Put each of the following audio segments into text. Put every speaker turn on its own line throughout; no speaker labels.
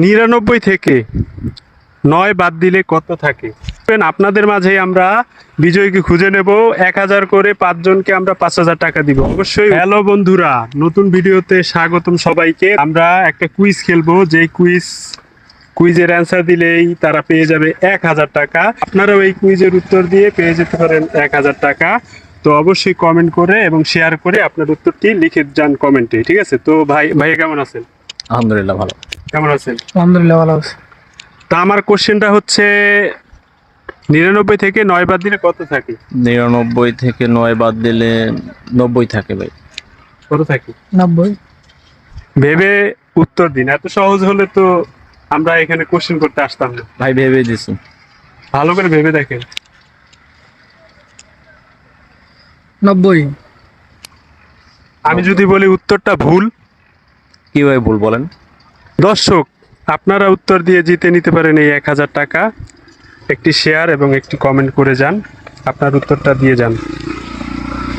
নিরানব্বই থেকে নয় বাদ দিলে কত থাকে? আপনাদের মাঝে আমরা বিজয়কে খুঁজে নেব, এক হাজার করে পাঁচজনকে আমরা পাঁচ হাজার টাকা দিব। অবশ্যই। হ্যালো বন্ধুরা, নতুন ভিডিওতে স্বাগতম সবাইকে। আমরা একটা কুইজ খেলব যে কুইজ কুইজের অ্যান্সার দিলেই তারা পেয়ে যাবে এক হাজার টাকা। আপনারাও এই কুইজের উত্তর দিয়ে পেয়ে যেতে পারেন এক হাজার টাকা। তো অবশ্যই কমেন্ট করে এবং শেয়ার করে আপনার উত্তরটি লিখে যান কমেন্টে ঠিক আছে? তো ভাই, ভাইয়া কেমন আছেন?
আলহামদুলিল্লাহ, ভালো।
কেমন আছেন?
আলহামদুলিল্লাহ ভালো আছে।
তা আমার কোশ্চেনটা হচ্ছে নিরানব্বই থেকে নয় বাদ দিলে কত থাকে?
নিরানব্বই থেকে নয় বাদ দিলে নব্বই থাকে ভাই।
কত থাকে?
নব্বই।
ভেবে উত্তর দিন। এত সহজ হলে তো আমরা এখানে কোশ্চেন করতে আসতাম না।
ভাই ভেবে দিছি।
ভালো করে ভেবে দেখেন।
নব্বই।
আমি যদি বলি উত্তরটা ভুল।
কি ভাই ভুল বলেন?
দর্শক, আপনারা উত্তর দিয়ে জিতে নিতে পারেন এই এক হাজার টাকা। একটি শেয়ার এবং একটি কমেন্ট করে যান। আপনার উত্তরটা দিয়ে যান।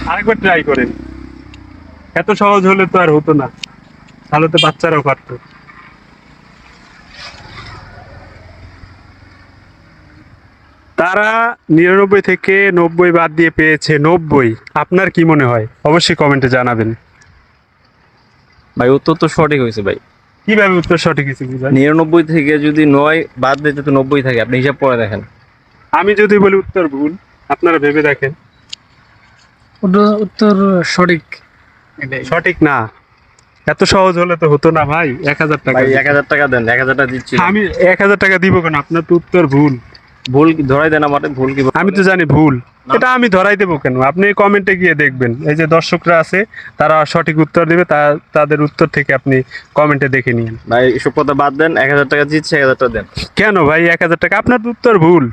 আরেকবার ট্রাই করেন। এত সহজ হলে তো আর হতো না। তাহলে তো বাচ্চারাও পারতো। তারা নিরানব্বই থেকে নব্বই বাদ দিয়ে পেয়েছে নব্বই। আপনার কি মনে হয়? অবশ্যই কমেন্টে জানাবেন।
ভাই, উত্তর তো সঠিক হয়েছে ভাই।
কীভাবে উত্তর সঠিক কিছু বুঝায়
নিরানব্বই থেকে যদি নয় বাদ দিতে তো নব্বই থাকে। আপনি হিসাব করে দেখেন।
আমি যদি বলি উত্তর ভুল আপনারা ভেবে দেখেন।
উত্তর সঠিক। এটাই।
সঠিক না। এত সহজ হলে তো হতো না ভাই। এক হাজার টাকা
ভাই এক হাজার টাকা দেন এক হাজার টাকা দিচ্ছি।
আমি এক হাজার টাকা দিব কেন? আপনার তো উত্তর ভুল।
ভুল ধরাই দেন আমার ভুল কি
আমি তো জানি ভুল। এটা আমি ধরাই দেবো কেন? আপনি কমেন্টে গিয়ে দেখবেন। এই যে দর্শকরা আছে তারা সঠিক উত্তর দেবে তা তাদের উত্তর থেকে আপনি কমেন্টে দেখে নিন।
ভাই এসব কথা বাদ দেন এক হাজার টাকা দিচ্ছি এক হাজার টাকা দেন।
কেন ভাই এক হাজার টাকা? আপনার তো উত্তর ভুল।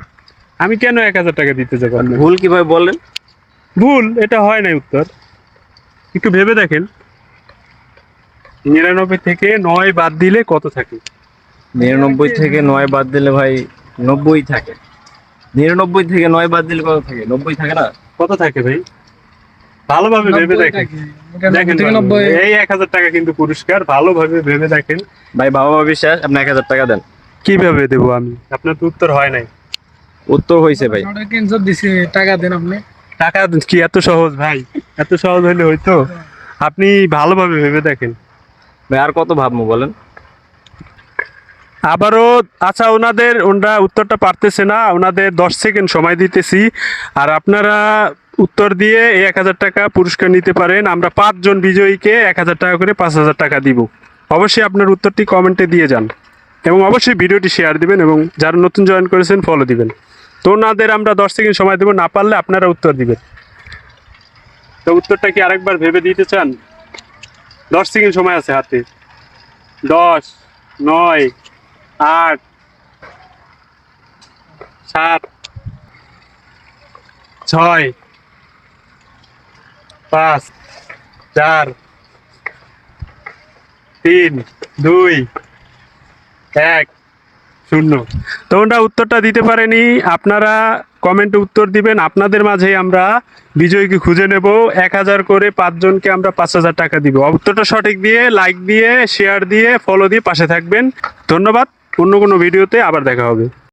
আমি কেন এক হাজার টাকা দিতে যাব?
ভুল কি ভাই বললেন?
ভুল এটা হয় নাই উত্তর। একটু ভেবে দেখেন। নিরানব্বই থেকে নয় বাদ দিলে কত থাকে?
নিরানব্বই থেকে নয় বাদ দিলে ভাই নব্বই থাকে। নিরানব্বই থেকে নয় বাদ দিলে কত থাকে? নব্বই থাকে না?
কত থাকে ভাই? ভালোভাবে ভেবে দেখেন। এই এক হাজার টাকা কিন্তু পুরস্কার ভালোভাবে ভেবে দেখেন।
ভাই বাবা ভাবি শেষ আপনি এক হাজার টাকা দেন।
কীভাবে দেবো আমি? আপনার তো উত্তর হয় নাই।
উত্তর হয়েছে ভাই।
ক্যান্সার দিছে টাকা দেন আপনি।
টাকা কি এত সহজ ভাই? এত সহজ হলে হয়তো আপনি ভালোভাবে ভেবে দেখেন।
ভাই আর কত ভাববো বলেন?
আবারও আচ্ছা ওনাদের, ওনারা উত্তরটা পারতেছে না, ওনাদের দশ সেকেন্ড সময় দিতেছি। আর আপনারা উত্তর দিয়ে এই এক হাজার টাকা পুরস্কার নিতে পারেন। আমরা পাঁচজন বিজয়ীকে এক হাজার টাকা করে পাঁচ হাজার টাকা দিব। অবশ্যই আপনার উত্তরটি কমেন্টে দিয়ে যান এবং অবশ্যই ভিডিওটি শেয়ার দিবেন এবং যারা নতুন জয়েন করেছেন ফলো দিবেন। তো ওনাদের আমরা দশ সেকেন্ড সময় দেবো, না পারলে আপনারা উত্তর দিবেন। তো উত্তরটা কি আরেকবার ভেবে দিতে চান? দশ সেকেন্ড সময় আছে হাতে। দশ, নয় আট, সাত, ছয়, পাঁচ, চার, তিন, দুই, এক, শূন্য। তোমরা উত্তরটা দিতে পারেনি। আপনারা কমেন্টে উত্তর দিবেন। আপনাদের মাঝে আমরা বিজয়ীকে খুঁজে নেব। এক হাজার করে পাঁচজনকে আমরা পাঁচ হাজার টাকা দিব। উত্তরটা সঠিক দিয়ে লাইক দিয়ে শেয়ার দিয়ে ফলো দিয়ে পাশে থাকবেন। ধন্যবাদ। অন্য কোনো ভিডিওতে আবার দেখা হবে।